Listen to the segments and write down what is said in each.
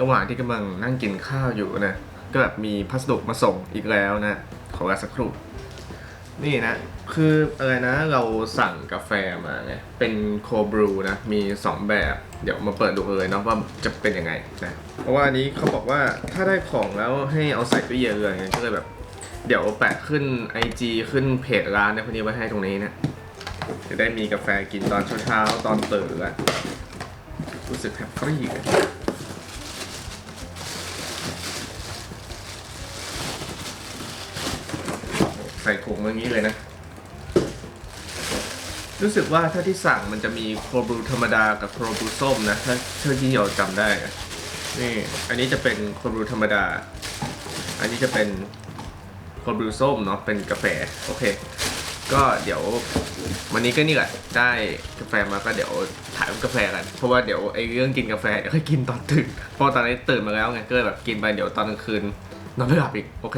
ระหว่างที่กำลังนั่งกินข้าวอยู่นะ ก็แบบมีพัสดุมาส่งอีกแล้วนะ ขอเวลาสักครู่ นี่นะ คืออะไรนะ เราสั่งกาแฟมาไงเป็นโคบรูนะ มี 2 แบบ เดี๋ยวมาเปิดดูเลยเนาะว่าจะเป็นยังไงนะ เพราะว่าอันนี้เขาบอกว่าถ้าได้ของแล้วให้เอาใส่ตู้เย็นเลยก็เลยแบบ เดี๋ยวแปะขึ้น IG ขึ้นเพจร้านในพวกนี้ไว้ให้ตรงนี้นะจะได้มีกาแฟกินตอนเช้าๆตอนตื่นแล้วรู้สึกแฮปปี้ ใส่ถุงอย่างนี้เลยนะ รู้สึกว่าถ้าที่สั่งมันจะมีโครบรูธรรมดากับโครบรูส้มนะ ถ้าเท่าที่เราจำได้นะนี่อันนี้จะเป็นโครบรูธรรมดา อันนี้จะเป็นโครบรูส้มเนาะเป็นกาแฟโอเค ก็เดี๋ยววันนี้ก็นี่แหละได้กาแฟมาก็เดี๋ยวถ่ายรูปกาแฟกัน เพราะว่าเดี๋ยวไอ้เรื่องกินกาแฟเดี๋ยวค่อยกินตอนตื่นเพราะตอนนี้ตื่นมาแล้วไงก็เลยแบบกินไปเดี๋ยวตอนกลางคืน นอนไม่หลับอีก โอเค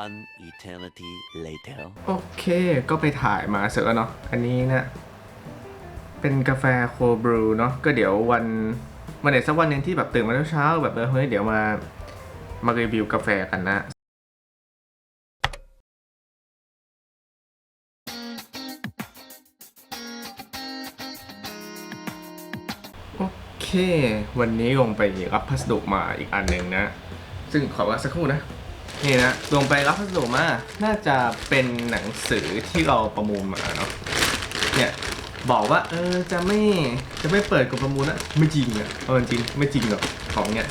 One eternity later. โอเค ก็ไปถ่ายมาเสร็จแล้วเนาะ อันนี้เนะเป็นกาแฟโคบรูเนาะ ก็เดี๋ยววันวันไหนสักวันหนึ่งที่แบบตื่นมาเช้าๆแบบเออเฮ้ยเดี๋ยวมา มารีวิวกาแฟกันนะโอเค วันนี้ลงไปรับพัสดุมาอีกอันหนึ่งนะ ซึ่งขอว่าสักครู่นะนี่นะลงไปรับพัสดุมาน่าจะเป็นหนังสือที่เราประมูลมาเนาะเนี่ยบอกว่าเออจะไม่จะไม่เปิดกับประมูลนะไม่จริงอะเอาจริงไม่จริงหรอกของเนี่ย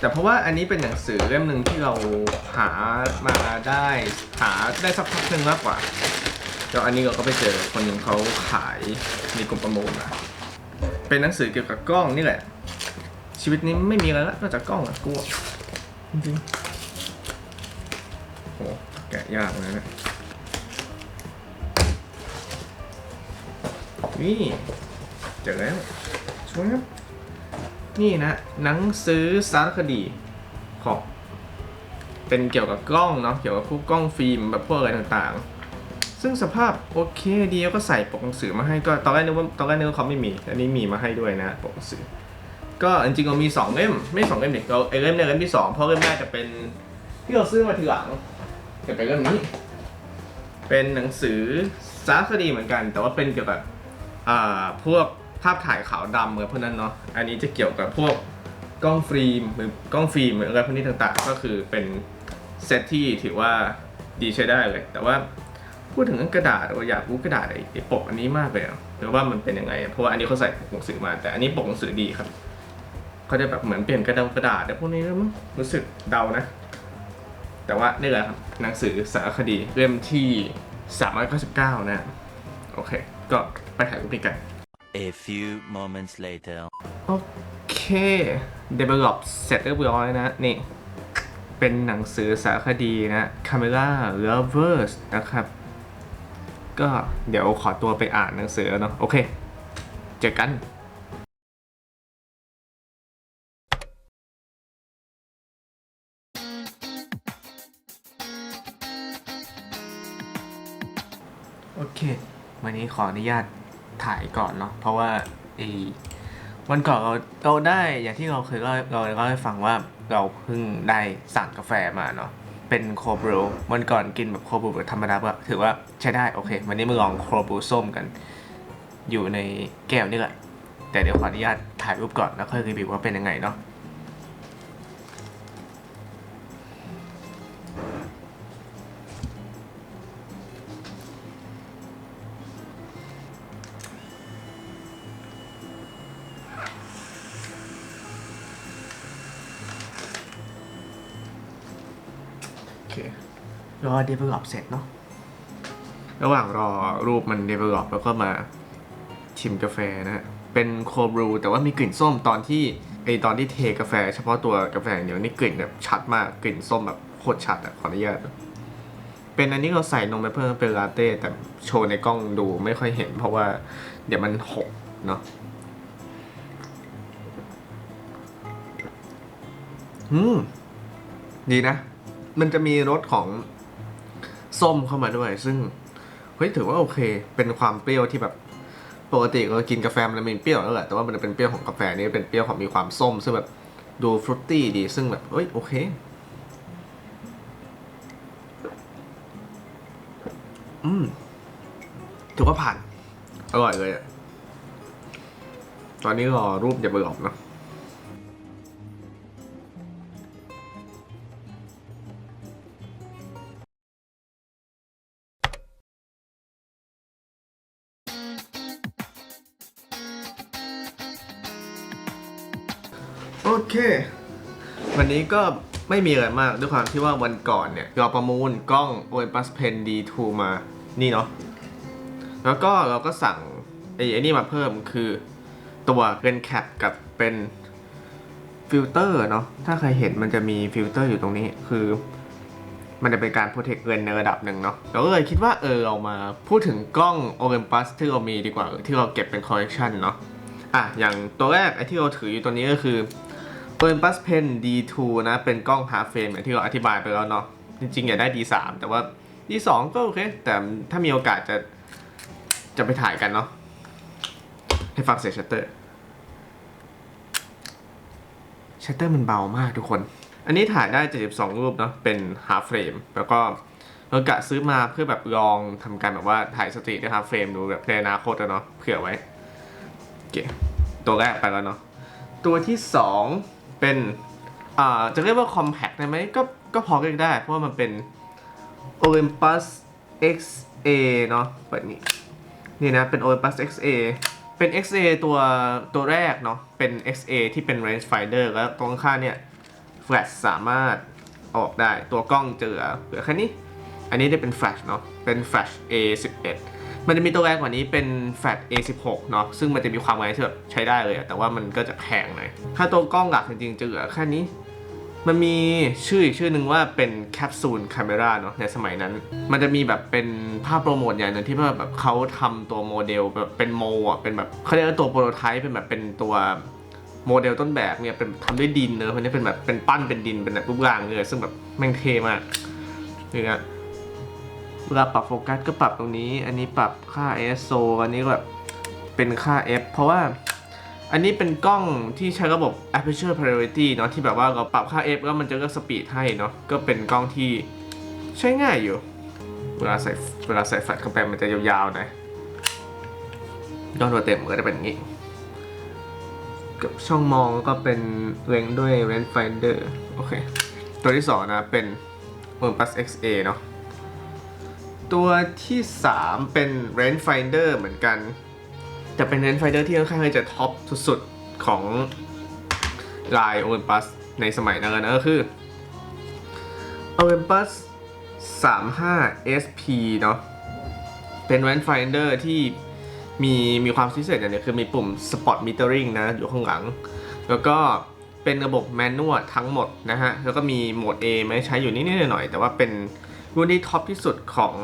แต่เพราะว่าอันนี้เป็นหนังสือเล่มหนึ่งที่เราหามาได้หาได้สักพักหนึ่งมากกว่าแล้วอันนี้เราก็ไปเจอคนหนึ่งเขาขายในกลุ่มประมูลมาเป็นหนังสือเกี่ยวกับกล้องนี่แหละ ชีวิตนี้ไม่มีอะไรละนอกจากกล้องอะกูอะจ ริงโหแกะยากเลยนะนี่เจอแล้วช่วยครับ นี่นะ หนังสือสารคดีของเป็นเกี่ยวกับกล้องเนาะเกี่ยวกับพวกกล้องฟิล์มแบบพวกอะไรต่างๆ ซึ่งสภาพโอเคดีแล้วก็ใส่ปกหนังสือมาให้ก็ตอนแรกนึกว่าตอนแรกนึกว่าเขาไม่มี อันนี้มีมาให้ด้วยนะปกหนังสือ ก็จริงๆเรามีสองเล่มไม่สองเล่มดิเราไอเล่มเนี่ยเล่มที่สองเพราะเล่มแรกจะเป็นที่เราซื้อมาทีหลังจะเป็นเล่มนี้ เป็นหนังสือสารคดีเหมือนกัน แต่ว่าเป็นเกี่ยวกับอ่าพวกภาพถ่ายขาวดำเหมือนพวกนั้นเนาะอันนี้จะเกี่ยวกับพวกกล้องฟิล์มหรือกล้องฟิล์มหรืออะไรพวกนี้ต่างๆ ก็คือเป็นเซตที่ถือว่าดีใช้ได้เลย แต่ว่าพูดถึงเรื่องกระดาษเราอยากรู้กระดาษไอ้ปกอันนี้มากเลยหรือว่ามันเป็นยังไง เพราะว่าอันนี้เขาใส่ปกหนังสือมาแต่อันนี้ปกหนังสือดีครับ เขาจะแบบเหมือนเปลี่ยนกระดาษกระดาษแต่พวกนี้มั้งรู้สึกเดานะ แต่ว่านี่แหละครับหนังสือสารคดีเล่มที่399นะโอเค ก็ไปถ่ายรูปนี้กัน A few moments later. โอเค develop เสร็จเรียบร้อยนะ นี่ เป็นหนังสือสารคดีนะ Camera Lovers นะครับ ก็เดี๋ยวขอตัวไปอ่านหนังสือแล้วเนาะโอเค เจอกัน นี้ขออนุญาตถ่ายก่อนเนาะเพราะว่าไอ้วันก่อนเราเราได้อย่างที่เราเคยเล่าเราเล่าให้ฟังว่าเราเพิ่งได้สั่งกาแฟมาเนาะเป็นโคบรูวันก่อนกินแบบโคบรูธรรมดาก็ถือว่าใช้ได้โอเค วันนี้มาลองโคบรูส้มกัน อยู่ในแก้วนี่แหละแต่เดี๋ยวขออนุญาตถ่ายรูปก่อนแล้วค่อยรีวิวว่าเป็นยังไงเนาะ เครอ develop เสร็จเนาะระหว่างรอรูปมัน develop แล้วก็มาชิมกาแฟนะฮะ เป็นโคบรูแต่ว่ามีกลิ่นส้มตอนที่ไอตอนที่เทกาแฟ เฉพาะตัวกาแฟอย่างเดียวนี่กลิ่นแบบชัดมากกลิ่นส้มแบบโคตรชัดอะขออนุญาตเป็นอันนี้เราใส่นมไปเพิ่มเป็นลาเต้แต่โชว์ในกล้องดูไม่ค่อยเห็น เพราะว่าเดี๋ยวมันหกเนาะอืม ดีนะ มันจะมีรสของส้มเข้ามาด้วย ซึ่งเฮ้ยถือว่าโอเค เป็นความเปรี้ยวที่แบบปกติเรากินกาแฟมันมีเปรี้ยวแล้วแหละแต่ว่ามันเป็นเปรี้ยวของกาแฟนี่เป็นเปรี้ยวของมีความส้ม ซึ่งแบบดูฟรุตตี้ดี ซึ่งแบบเอ้ยโอเค อืมถือว่าผ่าน อร่อยเลยอะตอนนี้รอรูปอย่าไปหลอกเนอะ วันนี้ก็ไม่มีอะไรมากด้วยความที่ว่าวันก่อนเนี่ยเราประมูลกล้อง Olympus Pen D2 มานี่เนาะแล้วก็เราก็สั่งไอ้ไอ้นี่มาเพิ่มคือตัวเป็นแคปกับเป็นฟิลเตอร์เนาะถ้าใครเห็นมันจะมีฟิลเตอร์อยู่ตรงนี้คือ มันจะเป็นการโปรเทคเงินในระดับหนึ่งเนาะเราก็เลยคิดว่าเออเรามาพูดถึงกล้อง Olympus ที่เรามีดีกว่าที่เราเก็บเป็นคอลเลกชันเนาะอะอย่างตัวแรกไอ้ที่เราถืออยู่ตัวนี้ก็คือ Olympus Pen D2 นะเป็นกล้อง half frame อย่างที่เราอธิบายไปแล้วเนาะจริงๆอยากได้ D3 แต่ว่า D2 ก็โอเค แต่ถ้ามีโอกาสจะจะไปถ่ายกันเนาะให้ฟังเสียงชัตเตอร์ชัตเตอร์มันเบามากทุกคน อันนี้ถ่ายได้ 72 รูปเนาะเป็น half frame แล้วก็เรากะซื้อมาเพื่อแบบลองทำการแบบว่าถ่ายสตรีทด้วย half frame ดูแบบในอนาคตะเนาะเผื่อไว้โอเคตัวแรกไปแล้วเนาะตัวที่สอง เป็นอ่าจะเรียกว่า compact ได้ไหมก็ก็พอเรียกได้ เพราะว่ามันเป็น Olympus XA เนาะเปิดนี่นี่นะเป็น Olympus XA เป็น XA ตัวตัวแรกเนาะเป็น XA ที่เป็น range finder แล้วตรงข้างเนี่ย flash สามารถออกได้ตัวกล้องเจอเหลือแค่นี้ อันนี้ได้เป็น flash เนาะเป็น flash A11 มันจะมีตัวแรงกว่านี้เป็น flash A16 เนาะซึ่งมันจะมีความไวที่แบบใช้ได้เลยอะแต่ว่ามันก็จะแพงหน่อยถ้าตัวกล้องหลักจริงๆจะเหลือแค่นี้ มันมีชื่ออีกชื่อหนึ่งว่าเป็นแคปซูลคาเมราเนาะในสมัยนั้น มันจะมีแบบเป็นภาพโปรโมทอย่างหนึ่งที่แบบเขาทำตัวโมเดลแบบเป็นโมอะเป็นแบบเขาเรียกว่าตัวโปรโตไทป์เป็นแบบเป็นตัวโมเดลต้นแบบเนี่ยเป็นทำด้วยดินเนอะมันนี้เป็นแบบเป็นปั้นเป็นดินเป็นแบบรูปร่างเลยซึ่งแบบแม่งเท่มากนี่นะ เวลาปรับโฟกัสก็ปรับตรงนี้ อันนี้ปรับค่า ISO อันนี้แบบเป็นค่า f เพราะว่าอันนี้เป็นกล้องที่ใช้ระบบ aperture priority เนาะที่แบบว่าเราปรับค่า f แล้วมันจะเลือกสปีดให้เนาะก็เป็นกล้องที่ใช้ง่ายอยู่ เวลาใส่เวลาใส่แฟลชเข้าไปมันจะยาวๆหน่อยกล้องตัวเต็มก็จะเป็นอย่างนี้กับช่องมองก็เป็นเลงด้วย range finder โอเค ตัวที่สองนะเป็น Olympus XA เนาะ ตัวที่ 3 เป็น range finder เหมือนกันจะเป็น range finder ที่ค่อนข้างจะท็อปสุดๆ ของลาย Olympus ในสมัยนั้นนะก็คือ Olympus 35 SP เนาะเป็น range finder ที่มีมีความพิเศษอย่างนึงคือมีปุ่ม spot metering นะ อยู่ข้างหลัง แล้วก็เป็นระบบแมนนวลทั้งหมดนะฮะ แล้วก็มีโหมด A ไหมใช้อยู่นิดๆหน่อยๆแต่ว่าเป็น รุ่นที่ท็อปที่สุดของ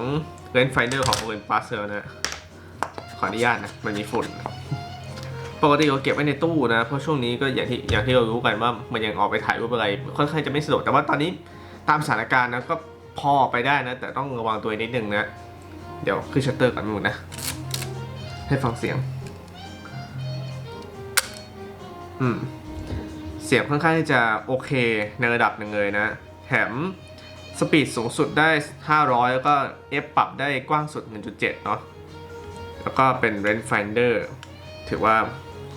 range finder ของ Olympus แล้วนะ ขออนุญาตนะ มันมีฝุ่น ปกติเราเก็บไว้ในตู้นะ เพราะช่วงนี้ก็อย่างที่อย่างที่เรารู้กันว่ามันยังออกไปถ่ายรูปอะไร ค่อนข้างจะไม่สะดวก แต่ว่าตอนนี้ตามสถานการณ์นะก็พอไปได้นะ แต่ต้องระวังตัวนิดนึงนะ เดี๋ยวขึ้นชัตเตอร์ก่อนมึงนะ ให้ฟังเสียง อืม เสียงค่อนข้างที่จะโอเคในระดับหนึ่งเลยนะ แถม สปีดสูงสุดได้ 500 แล้วก็ F ปรับได้กว้างสุด 1.7 เนาะ แล้วก็เป็น range finder ถือว่า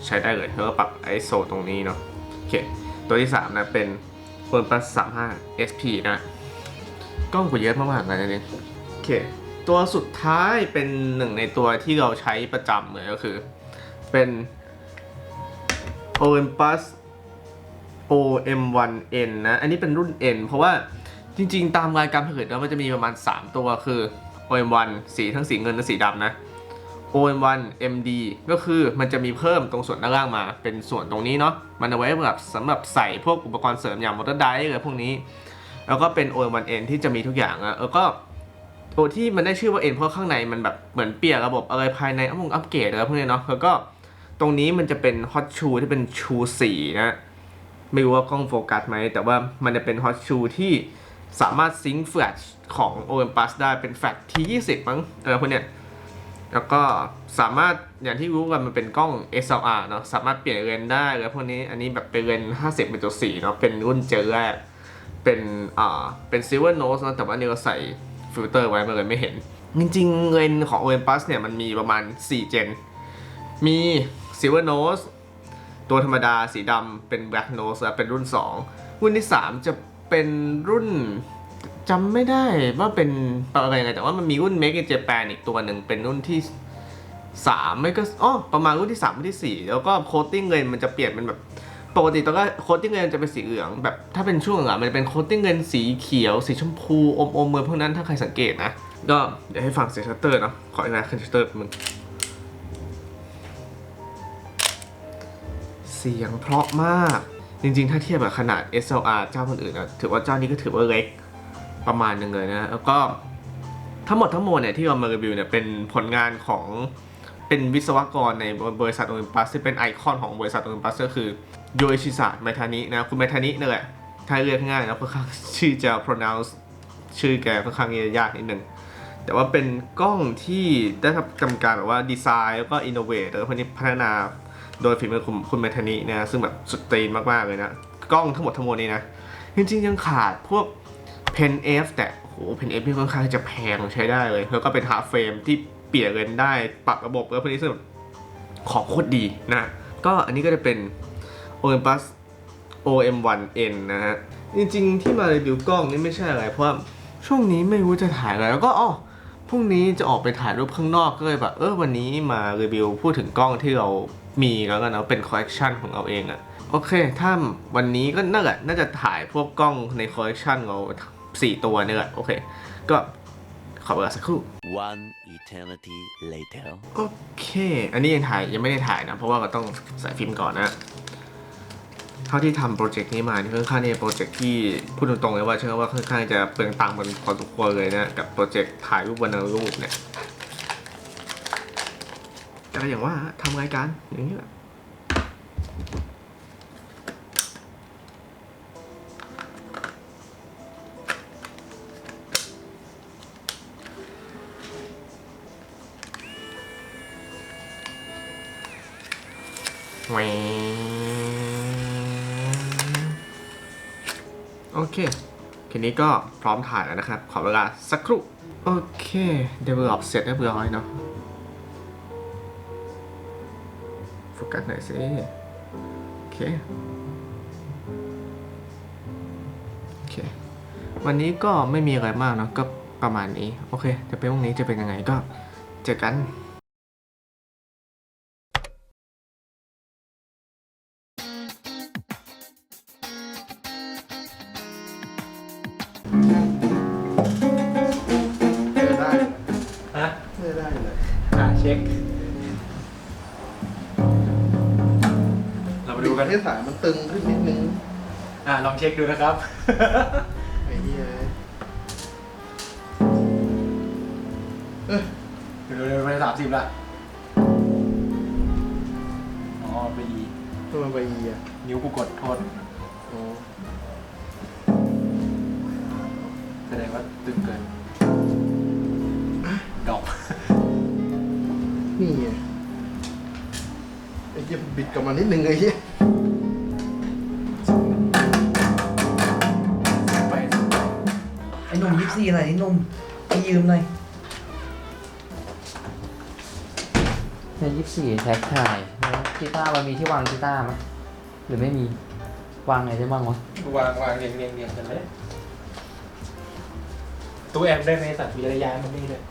ใช้ได้เลยแล้วก็ปรับ ISO ตรงนี้เนาะ โอเค ตัวที่ 3 นะเป็น OnePlus 35 SP นะ กล้องกูเยอะมากๆเลยนี่โอเค ตัวสุดท้ายเป็นหนึ่งในตัวที่เราใช้ประจำเลยก็คือ เป็น Olympus OM1N นะ อันนี้เป็นรุ่น N เพราะว่า จริง ๆ ตามรายการผลิตแล้วมันจะมีประมาณ 3 ตัวคือ OM1 สีทั้งสีเงินและสีดำนะ OM1 MD ก็คือมันจะมีเพิ่มตรงส่วนด้านล่างมา เป็นส่วนตรงนี้เนาะมันเอาไว้สำหรับสำหรับใส่พวกอุปกรณ์เสริมอย่างมอเตอร์ไดร์อะไรพวกนี้ แล้วก็เป็น OM1N ที่จะมีทุกอย่างอะแล้วก็ตัวที่มันได้ชื่อว่า N เพราะข้างในมันแบบเหมือนเปลี่ยนระบบอะไรภายในอัพงอัปเกรดอะไรพวกนี้เนาะแล้วก็ตรงนี้มันจะเป็น Hot Shoe ที่เป็นชูสีนะไม่รู้ว่ากล้องโฟกัสไหมแต่ว่ามันจะเป็น Hot Shoe ที่ สามารถซิงค์แฟลชของ Olympus ได้เป็นแฟลชที่ 20 มั้งเออพวกเนี้ยแล้วก็สามารถอย่างที่รู้กันมันเป็นกล้อง SLR เนาะสามารถเปลี่ยนเลนส์ได้แล้วพวกนี้อันนี้แบบเป็นเลนส์50เป็นตัว4เนาะเป็นรุ่นเจลแรกเป็นอ่าเป็น Silver Nose นะแต่ว่าอันนี่เราใส่ฟิลเตอร์ไว้มันเลยไม่เห็น จริงๆเลนส์ของ Olympus เนี่ยมันมีประมาณ 4 เจน มี Silver Nose ตัวธรรมดาสีดำเป็น Black Nose แล้วเป็นรุ่น 2 รุ่นที่ 3 จะ เป็นรุ่นจำไม่ได้ว่าเป็นอะไรยังไงแต่ว่ามันมีรุ่น Make in Japan อีกตัวหนึ่งเป็นรุ่นที่3ไม่ก็อ๋อประมาณรุ่นที่3รุ่นที่4แล้วก็โคตติ้งเลนมันจะเปลี่ยนเป็นแบบปกติตอนก็โคตติ้งเลนจะเป็นสีเหลืองแบบถ้าเป็นช่วงหลังมันจะเป็นโคตติ้งเลนสีเขียว สีชมพูอมอมเมือพวกนั้นถ้าใครสังเกตนะ ก็เดี๋ยวให้ฟังเสียงชัตเตอร์เนาะขออีกนะขึ้นชัตเตอร์มึงเสียงเพราะมาก จริงๆ ถ้าเทียบกับขนาด SLR เจ้าคนอื่นนะถือว่าเจ้านี้ก็ถือว่าเล็กประมาณหนึ่งเลยนะ แล้วก็ทั้งหมดทั้งมวลเนี่ยที่เรามารีวิวเนี่ยเป็นผลงานของเป็นวิศวกรในบริษัทโอลิมปัสที่เป็นไอคอนของบริษัทโอลิมปัสก็คือโยอิชิสะไมทานินะ คุณไมทานินี่แหละถ้าเรียกง่ายนะค่อนข้างชื่อจะ pronounce ชื่อแกค่อนข้างยากนิดนึงแต่ว่าเป็นกล้องที่ได้รับกรรมการแบบว่าดีไซน์แล้วก็อินโนเวทแล้วพวกนี้พัฒนา โดยฝีมือคุณคุณเมธานินะซึ่งแบบสุดตีนมากๆเลยนะ กล้องทั้งหมดทั้งมวลนี้นะ จริงๆยังขาดพวกเพน F แต่โหเพน F ที่ค่อนข้างจะแพงใช้ได้เลย แล้วก็เป็นฮาร์เฟรมที่เปลี่ยนเลนได้ปรับระบบแล้วพวกนี้ซึ่งแบบของโคตรดีนะ ก็อันนี้ก็จะเป็น Olympus OM1N นะฮะ จริงๆ ที่มารีวิวกล้องนี่ไม่ใช่อะไร เพราะช่วงนี้ไม่รู้จะถ่ายอะไรแล้วก็อ๋อพรุ่งนี้จะออกไปถ่ายรูปข้างนอกก็เลยแบบเออวันนี้มารีวิวพูดถึงกล้องที่เรา มีแล้วกันเนาะเป็นคอลเลกชันของเราเองอะโอเค ถ้าวันนี้ก็น่าจะน่าจะถ่ายพวกกล้องในคอลเลกชันเราสี่ตัวเนี่ยแหละโอเค ก็ขอเวลาสักครู่ One eternity later. โอเค อันนี้ยังถ่ายยังไม่ได้ถ่ายนะ เพราะว่าเราต้องใส่ฟิล์มก่อนนะเท่าที่ทำโปรเจกต์นี้มานี่ค่อนข้างเนี่ยโปรเจกต์ที่พูดตรงๆเลยว่าเชื่อว่าค่อนข้างจะเปลืองตังค์มันพอสมควรเลยนะ กับโปรเจกต์ถ่ายรูปวรรณรูปเนี่ยแต่ ก็อย่างว่าทำรายการอย่างนี้แหละโอเค ทีนี้ก็พร้อมถ่ายแล้วนะครับ ขอเวลาสักครู่ โอเค develop เสร็จเรียบร้อยเนาะ โฟกัสหน่อยสิ โอเค โอเค วันนี้ก็ไม่มีอะไรมากเนาะ ก็ประมาณนี้ โอเค จะเป็นวันนี้จะเป็นยังไงก็เจอกันเออได้ฮะเออได้เลย อ่าเช็ค กันที่สายมันตึงขึ้นนิดนึงอ่าลองเช็คดูนะครับ ไอ้เหี้ยเอ้ยเร็วๆไปสามสิบละอ๋อไปอีทำไมใบอีอะนิ้วกูกดโทษโอ้แสดงว่าตึงเกินดอกนี่ไงไอ้ เหี้ยบิดกลับมานิดนึงไอ้เหี้ยไปไอ้หนุ่มยิปซีอะไรไอ้หนุ่มไปยืมหน่อยในยิปซีแท็กถ่ายแล้วกีตาร์มันมีที่วางกีตาร์ไหมหรือไม่มีวางไงได้บ้างวะวางวางเรียงเรียงเรียงกันเลยตู้แอมได้ไหมสัตว์วิทยามันนี่เลย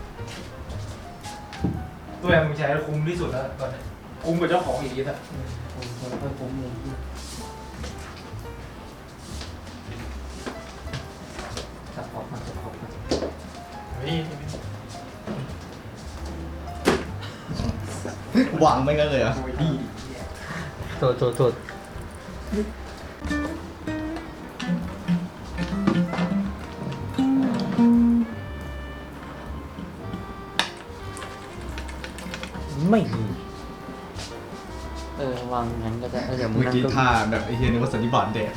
ตู้แอมมึงใช้แล้วคุ้มที่สุดแล้วตอนนี้ คุ้มกว่าเจ้าของอีกนิดอะผมผมผมผมเลยจับพอกมาจับพอกมานี่หวังไม่กันเลยเหรอโอ้ยดีโทษโทษโทษไม่มีางงั้นก็ได้เออเดี๋ยวมึงเมื่อนั่งกี้เก็ท่าแบบไอ้เฮียนึกว่าสันนิบาตแดด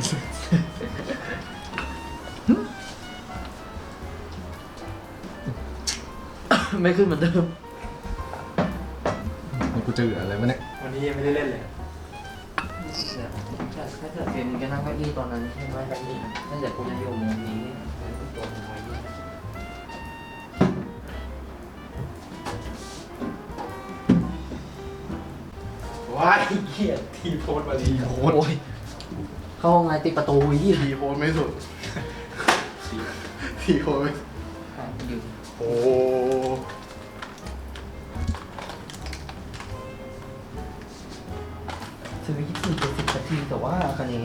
ไม่ขึ้นเหมือนเดิมกูจะเหลืออะไรวะเนี่ยวันนี้ยังไม่ได้เล่นเลยถ้าเกิดเป็นก็นั่งเก้าอี้ตอนนั้นใช่ไหมน่าจะคุณจะอยู่มุมนี้ตัวมุมนี้ เกียดทีโพสต์มาดีโคตรโอ้ยเข้าห้องไงติดประตูยี่ทีโพสไม่สุดทีโพสไม่สุดอยู่โอ้ซื้อยี่สิบเจ็ดสิบนาทีแต่ว่าคันนี้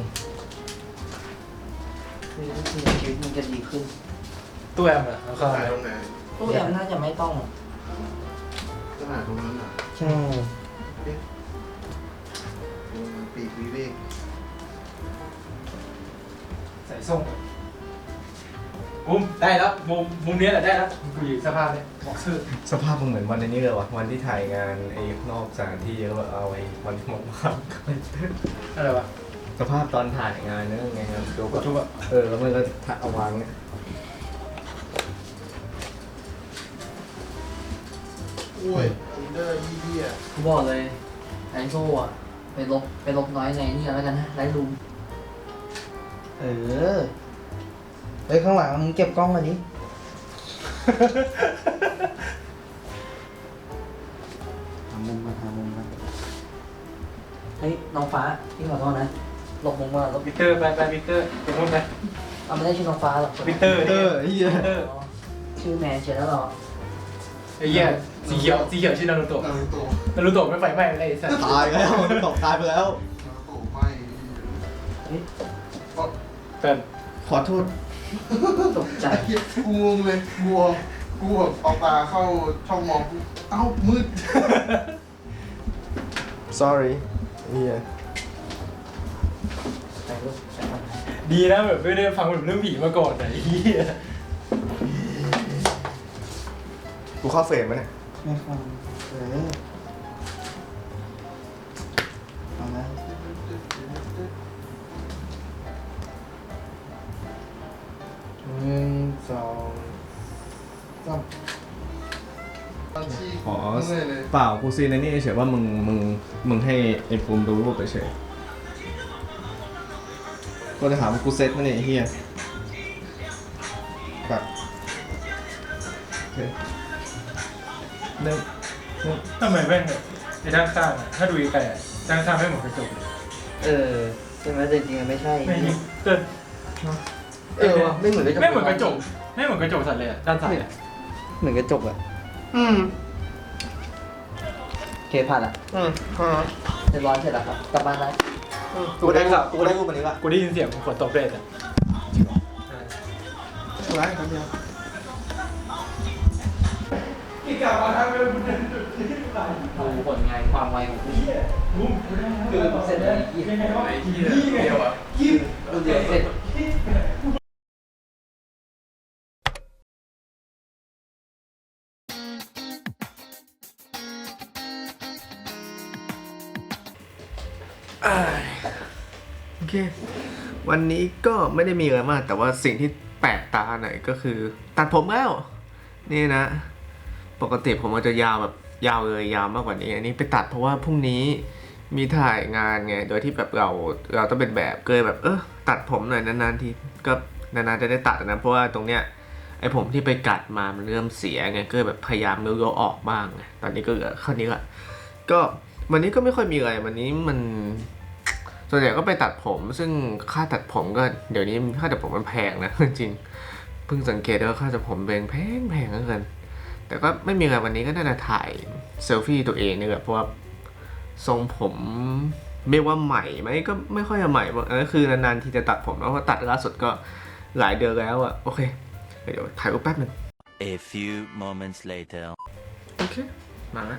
ซื้อยี่สิบชีวิตมันจะดีขึ้นตู้แอมอะแล้วก็ขายตรงไหนตู้แอมน่าจะไม่ต้องขนาดตรงนั้นอะใช่ตรงนั้นปี กวิเวกใส่ส้มมุมได้แล้วมุมมุมเนี้ยแหละได้แล้วกูอยู่สภาพเนี้ยบอกซื้อสภาพมึงเหมือนวันนี้เลยวะวันที่ถ่ายงานไอ้นอกสถานที่แล้วแบบเอาไอ้วันที่หมดภาพอะไรวะสภาพตอนถ่ายงานนั่นไงครับดูกแบดบทุบอะเออแล้วมันก็เอาวางเนี่ยอุ้ยอินเดอร์ยี่เบี้ยกูบอกเลยไอโซ่อะ ไปลบไปลบน้อยในนี่แล้วกันนะไลท์รูมเออเฮ้ยข้างหลังมึงเก็บกล้องมาดิ หามุมมาหามุมมาเฮ้ยน้องฟ้าพี่ขอโทษนะหลบมุมมาหลบวิกเตอร์ไปไปวิกเตอร์ตรงนู้นไปเอาไม่ได้ชื่อน้องฟ้าหรอกวิกเตอร์เออไอ้เหี้ยวิกเตอร์อ๋อชื่อแมนเชียร์แล้วเหรอ ไอ้เหี้ยสีเขียวสีเขียวชื่อนารูโตะนารูโตะนารูโตะไม่ไฟไหม้อะไรไอ้สัตว์ตายแล้วตกตายไปแล้ว นารูโตะไม่เฮ้ยเตินขอโทษ ตกใจไอ้เหี้ยกูงงเลยกลัวกูแบบเอาตาเข้าช่องมองกูเอ้ามืด sorry เหี้ยใส่ลูกใส่ก่อนดีนะแบบไม่ได้ฟังแบบเรื่องผีมาก่อนไหนเหี้ย กูเข้าเฟรมไหมเนี่ยไม่ฟังเออเอาละหนึ่งสองสามขอเปล่ากูซีในนี่เฉยว่ามึงมึงมึงให้ไอ้ภูมดูรูปเฉยก็จะถามว่ากูเซ็ตมั้ยเนี่ยไอ้เฮีย ไมแม่งแบบไอ้ด้านข้างอะถ้าดูไกลๆอะด้านข้างไม่เหมือนกระจกเลยเออใช่ไหมแต่จริงๆมันไม่ใช่ไม่ยิ่งเตินเออว่ะไม่เหมือนกระจกไม่เหมือนกระจกไม่เหมือนกระจกสัตว์เลยอะด้านซ้ายอะเหมือนกระจกอะอืมเคผ่านอะอืมเรียบร้อยเสร็จแล้วครับกลับบ้านแล้วกูได้รูปกูได้รูปอันนี้ละกูได้ยินเสียงฝนตกเลยอะไรครับเดียว ที่กลับมาทำเป็น ดูผลงานความไวของพี่คือเสร็จแล้วยี่สิบไอ้ที่เดียวอะดูเดียวเสร็จโอเค วันนี้ก็ไม่ได้มีอะไรมาก แต่ว่าสิ่งที่แปลกตาหน่อยก็คือ ตัดผมแล้ว นี่นะ ปกติผมอาจจะยาวแบบ ยาวเลยยาวมากกว่านี้อันนี้ไปตัดเพราะว่าพรุ่งนี้มีถ่ายงานไง โดยที่แบบเราเราต้องเป็นแบบเกยแบบเออตัดผมหน่อยนานๆทีก็นานๆจะได้ตัดนะเพราะว่าตรงเนี้ยไอผมที่ไปกัดมามันเริ่มเสียไงก็เลยแบบพยายามเลือออกบ้างไงตอนนี้ก็เหลือแค่นี้แหละก็วันนี้ก็ไม่ค่อยมีอะไรวันนี้มันส่วนใหญ่ก็ไปตัดผม ซึ่งค่าตัดผมก็เดี๋ยวนี้ค่าตัดผมมันแพงนะจริงเพิ่งสังเกตว่าค่าตัดผมแพงแพงแพงเหลือเกิน แต่ก็ไม่มีอะไรวันนี้ก็น่าจะถ่ายเซลฟี่ตัวเองนี่แหละเพราะว่าทรงผมไม่ว่าใหม่ไหมก็ไม่ค่อยจะใหม่เพราะอันนั้นคือนานๆทีจะตัดผมแล้วเพราะตัดล่าสุดก็หลายเดือนแล้วอะโอเค เดี๋ยวถ่ายรูปแป๊บหนึง A few moments later. โอเค มาละ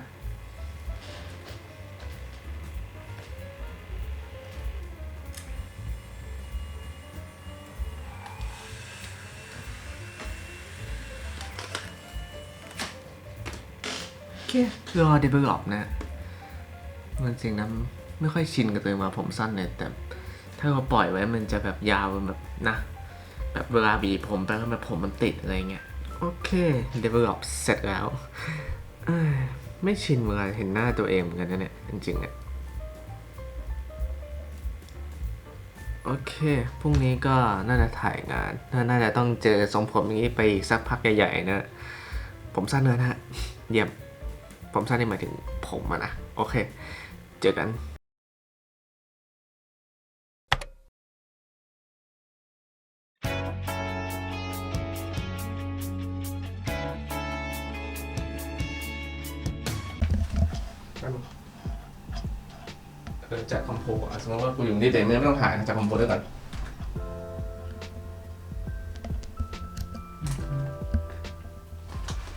รอ develop นะมันจริงนะไม่ค่อยชินกับตัวเองมาผมสั้นเลยแต่ ถ้าเราปล่อยไว้มันจะแบบยาวแบบนะแบบเวลาบีผมไปแล้วแบบผมมันติดอะไรเงี้ยโอเค develop เสร็จแล้วไม่ชินเวลาเห็นหน้าตัวเองเหมือนกันนะเนี่ยจริงๆเนี่ยโอเค พรุ่งนี้ก็น่าจะถ่ายงาน น่าน่าจะต้องเจอทรงผมอย่างนี้ไปอีกสักพักใหญ่ๆนะ ผมสั้นเลยนะฮะ เยี่ยม ผมสั้นนี่หมายถึงผมอะนะ โอเค เจอกันจากคอมโพสมมติว่ากูอยู่ที่เดนไม่ต้องถ่ายนะจากคอมโพด้วยก่อน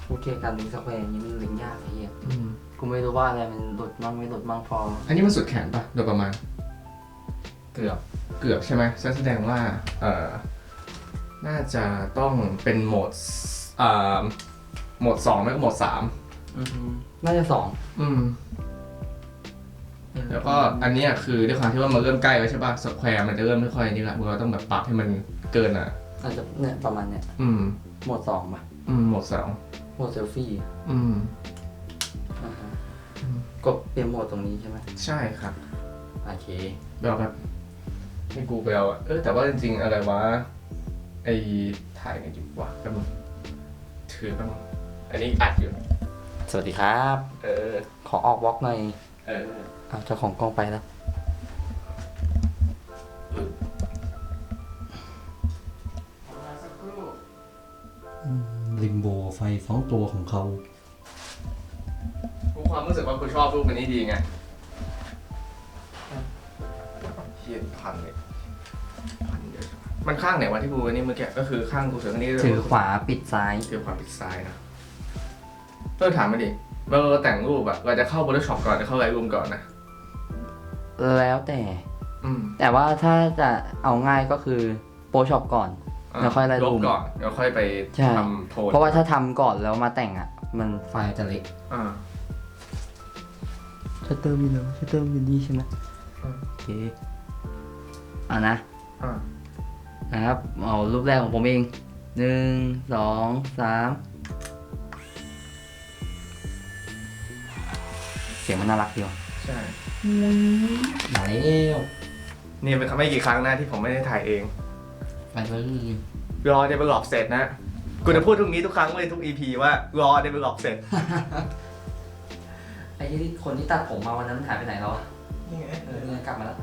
โอเคการลิงก์สแควร์นี้มันลิงก์ยากไอ้เหี้ยอืมกูไม่รู้ว่าอะไรมันหลุดมั่งไม่หลุดมั่งพอ อันนี้มันสุดแขนปะโดยประมาณ เกือบ เกือบใช่ไหมแสดงว่าเอ่อน่าจะต้องเป็นโหมดเอ่อโหมดสองไม่ก็โหมดสามอือฮึน่าจะสองอืม แล้วก็อันเนี้ยคือด้วยความที่ว่ามันเริ่มใกล้แล้วใช่ป่ะสแควร์มันจะเริ่มไม่ค่อยนี่ละเราต้องแบบปรับให้มันเกินอะ อาจจะเนี่ยประมาณเนี่ยอืมโหมดสองป่ะ อืมโหมดสอง โหมดเซลฟี่อืม อ่าฮะอืม กดเปลี่ยนโหมดตรงนี้ใช่ไหมใช่ครับ โอเคเราแบบให้กูไปเอาอะเออแต่ว่าจริงๆ อะไรวะ ไอถ่ายกันอยู่วะแป๊บนึงถือบ้างอันนี้อัดอยู่ สวัสดีครับ เออ ขอออกบล็อกหน่อยเออ เอาเจ้าของกล้องไปแล้ว สองตัวของเขากูความรู้สึกว่ากูชอบรูปมันนี้ดีไงเฮียพันเลยพันเยอะมันข้างไหนวะที่กูอันนี้เมื่อกี้ก็คือข้างกูถืออันนี้ถือขวาปิดซ้ายถือขวาปิดซ้ายนะเออถามมาดิเวลาเราแต่งรูปอะเราจะเข้า Photoshop ก่อนหรือเข้า Lightroom ก่อนนะแล้วแต่อืมแต่ว่าถ้าจะเอาง่ายก็คือโปรช็อปก่อน แล้วค่อย Lightroom ลบก่อนแล้วค่อยไปใช่ทำโทนเพราะว่าถ้าทำก่อนแล้วมาแต่งอะ มันไฟล์จะเล็กอ่า ชัตเตอร์มีแล้วชัตเตอร์อยู่นี่ใช่ไหมอืม โอเคอะนะ อ่านะครับ เอารูปแรกของผมเอง หนึ่ง สอง สาม เสียงมันน่ารักดีว่ะใช่ มาแล้ว นี่เป็นครั้งไม่กี่ครั้งนะที่ผมไม่ได้ถ่ายเอง ไปเลย รอเดเวลลอปเสร็จนะ กูจะพูดทุกนี้ทุกครั้งเลยทุก EP ว่ารอเดเวลลอปเสร็จ ไอ้ที่คนที่ตัดผมมาวันนั้นหายไปไหนแล้วอะนี่ไงเออเนี่ยกลับมาแล้ว